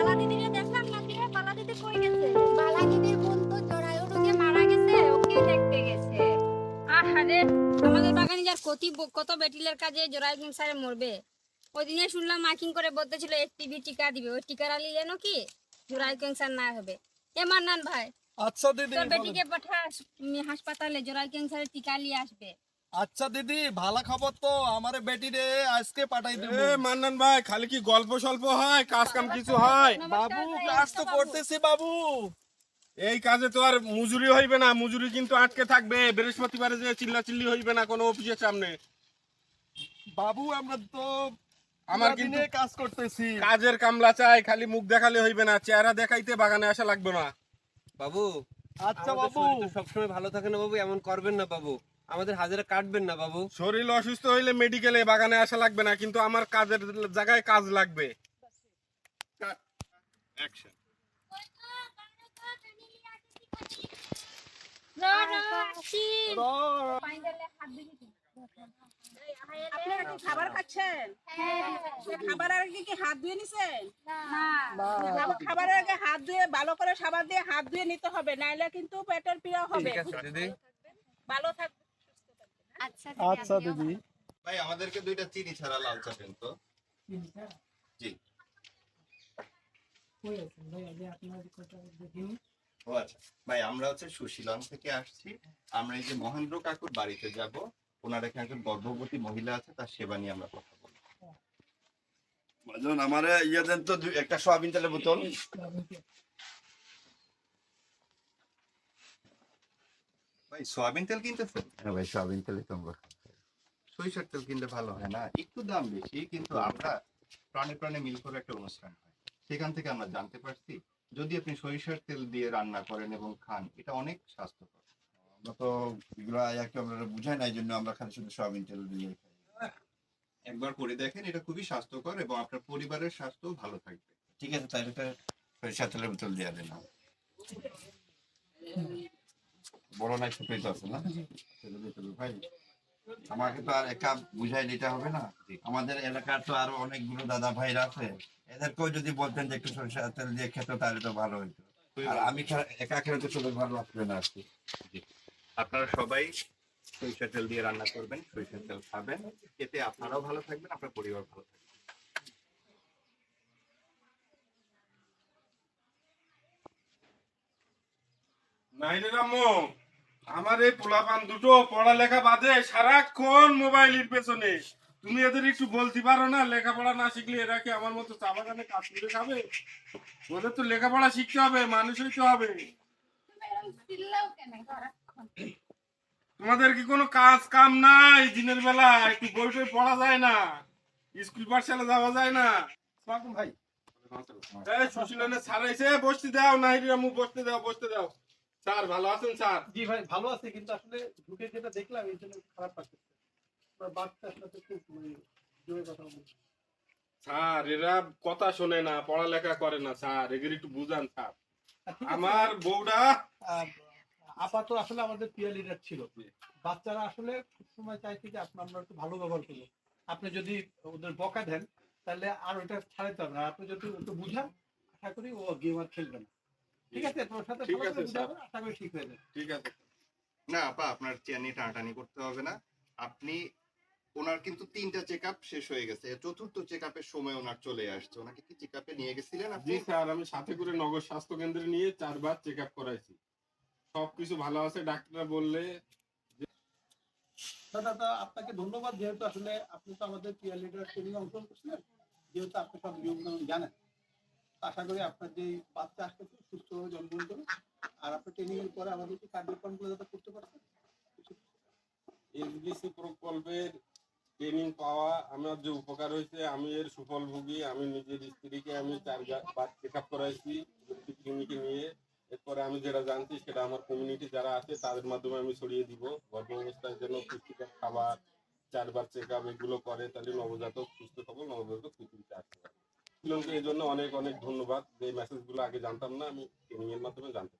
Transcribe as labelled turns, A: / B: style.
A: বালা দিদিকে দেখলাম না বালা দিদি কই গেছে?
B: বালা দিদির বোন তো জরায়ু রোগে মারা গেছে ওকে দেখতে গেছে।
C: আরে আমাদের বাগানে যার কত কত বেটিলের কাজে মরবে। ওই দিনে শুনলাম মাইকিং করে বলতেছিল টিকা দিবে। ওই আলি লেনো কি? জোড়াই ক্যান্সার না হবে। এ মান্নান ভাই
D: আচ্ছা দিদি
C: তোর বেটিকে পাঠা হাসপাতালে জোড়াই ক্যান্সারের টিকা নিয়ে আসবে।
D: আচ্ছা দিদি ভালো খবর তো। আমার বেটি রে আজকে পাঠাই দেব।
E: মান্নান ভাই খালি কি গল্প স্বল্প হয় কাজ কাম কিছু হয়?
D: বাবু কাজ তো করতেছি বাবু।
E: এই কাজে তো আর মজুরি হইবে না মজুরি কিন্তু আটকে থাকবে। বৃহস্পতিবারে যে চিল্লা চিল্লি হইবে না কোনো অফিসের সামনে।
D: বাবু আমরা তো
E: আমার কিন্তু
D: কাজ করতেছি।
E: কাজের কামলা চাই খালি মুখ দেখালে হইবে না চেহারা দেখাইতে বাগানে আসা লাগবে না।
F: বাবু
D: আচ্ছা বাবু।
F: সবসময় ভালো থাকে না বাবু এমন করবেন না বাবু। আমাদের হাজারে কাটবেন না বাবু।
E: শরীর অসুস্থ হইলে মেডিকেলে বাগানে আসা লাগবে না কিন্তু আমার কাজের জায়গায় কাজ লাগবে।
G: খাবার খাচ্ছেন? খাবার আগে কি হাত ধুয়ে নিছেন? খাবার- খাবারের আগে হাত ধুয়ে ভালো করে সাবান দিয়ে হাত ধুয়ে নিতে হবে নাইলে কিন্তু পেটের পীড়া হবে।
F: ঠিক আছে দিদি।
G: ভালো থাকবে
B: আচ্ছা
D: আচ্ছা দিদি।
H: ভাই আমাদেরকে দুইটা চিনি ছাড়া লাল চা দেন তো। জি। ও আচ্ছা। ভাই আমরা হচ্ছে সুশীলং থেকে আসছি। আমরা এই যে মহেন্দ্র কাকুর বাড়িতে যাব। ওনার এখানে একজন গর্ভবতী মহিলা আছে তার সেবা নিয়ে আমরা কথা বলব।
I: আমার ইয়ে দেন তো দুই- একটা সোয়াবিন তেলের বোতল।
H: ভাই সয়াবিন তেল কিনতেছেন হ্যাঁ ভাই সয়াবিন তেলই তো আমরা সরিষার তেল কিনলে ভালো হয় না? একটু দাম বেশি কিন্তু আমরা প্রাণে প্রাণে মিল করে একটা অনুষ্ঠান হয়। সেখান থেকে আমরা জানতে পারছি যদি আপনি সরিষার তেল দিয়ে রান্না করেন এবং খান এটা অনেক স্বাস্থ্যকর।
I: আমরা তো এগুলো একটু আমরা বুঝাই না এই জন্য আমরা খালি শুধু সোয়াবিন তেল দিয়ে খাই।
H: একবার করে দেখেন এটা খুবই স্বাস্থ্যকর এবং আপনার পরিবারের স্বাস্থ্য ভালো থাকবে।
I: ঠিক আছে তাহলে সরিষার তেলের বোতল দিয়ে দেন। বড় তো আছে না? ভাই। আমাকে তো আর একা বুঝাই নিতে হবে না? আমাদের এলাকার তো আরও অনেকগুলো দাদা ভাইরা আছে। এদেরকেও যদি বলতেন যে একটু সরিষার তেল দিয়ে খেতে তাহলে তো ভালো হইতো। আর আমি একা খেলে তো চলে ভালো লাগবে না
H: আপনারা সবাই সরিষার তেল দিয়ে রান্না করবেন সরিষার তেল খাবেন। এতে আপনারাও ভালো থাকবেন আপনার পরিবার ভালো থাকবে।
E: নাইরে রাম্মু আমার এই পোলাপান দুটো পড়ালেখা বাদে সারাক্ষণ মোবাইলের পেছনে। তুমি এদের একটু বলতে পারো না লেখাপড়া না শিখলে এরা কি আমার মতো চা বাগানে কাজ করে খাবে? ওদের তো লেখাপড়া শিখতে হবে মানুষ হইতে হবে। তোমাদের কি কোনো কাজ কাম নাই দিনের বেলা? একটু বই টই পড়া যায় না স্কুল পাঠশালা যাওয়া যায় না।
D: ভাই।
E: এই সুশীলনে ছাড়াইছে বসতে দাও নাইরে রাম্মু বসতে দাও বসতে দাও। স্যার ভালো আছেন স্যার?
J: জি ভাই ভালো আছে কিন্তু আসলে ঢুকে যেটা দেখলাম এই জন্য খারাপ লাগছে। বাচ্চার সাথে খুব মানে জোরে কথা বলছে।
E: স্যার এরা কথা শোনে না পড়ালেখা করে না স্যার। এগুলো একটু বুঝান স্যার। আমার বউটা
J: আহ, আপা তো আসলে আমাদের পিয়ার লিডার ছিল। বাচ্চারা আসলে খুব সময় চাইছে যে আপনার আমরা একটু ভালো ব্যবহার করব। আপনি যদি ওদের বকা দেন তাহলে আর ওটা ছাড়াইতে হবে না। আপনি যদি একটু বুঝান আশা করি ও গেম আর খেলবে না। ঠিক আছে ওর সাথে
E: ঠিক আছে,
J: আশা করি ঠিক হয়ে যাবে।
E: ঠিক আছে।
H: না আপা আপনার চেয়ার নিয়ে টানাটানি করতে হবে না। আপনি ওনার কিন্তু তিনটা চেক আপ শেষ হয়ে গেছে। চতুর্থ চেক আপের সময় ওনার চলে আসছে। ওনাকে কি চেক আপে নিয়ে গেছিলেন আপনি?
E: জি স্যার আমি সাথে করে নগর স্বাস্থ্য কেন্দ্রে নিয়ে চারবার চেক আপ করাইছি সবকিছু ভালো আছে ডাক্তার বললে
J: দাদা আপনাকে ধন্যবাদ যেহেতু আসলে আপনি তো আমাদের পিয়ার লিডার ট্রেনিং অংশগ্রহণ করছিলেন যেহেতু আপনি সব নিয়ম জানেন। আশা করি আপনার যে বাচ্চা আসতে সুস্থভাবে জন্মগ্রহণ করবে। আর আপনার ট্রেনিং এর পরে আমাদের কি কার্যক্রমগুলো যাতে করতে পারছেন
E: এসবিসি প্রকল্পের ট্রেনিং পাওয়া, আমার যে উপকার হয়েছে, আমি এর সুফল ভুগি আমি নিজের স্ত্রীকে আমি চারবার চেক আপ করাইছি ক্লিনিকে নিয়ে। এরপরে আমি যেটা জানছি, সেটা আমার কমিউনিটি যারা আছে, তাদের মাধ্যমে আমি ছড়িয়ে দিব। গর্ভ অবস্থার জন্য পুষ্টিকর খাবার, চারবার চেক আপ এগুলো করে, তাহলে নবজাতক, সুস্থ সবল নবজাতক এই জন্য অনেক অনেক ধন্যবাদ। যে মেসেজগুলো আগে জানতাম না, আমি ট্রেনিং এর মাধ্যমে জানতে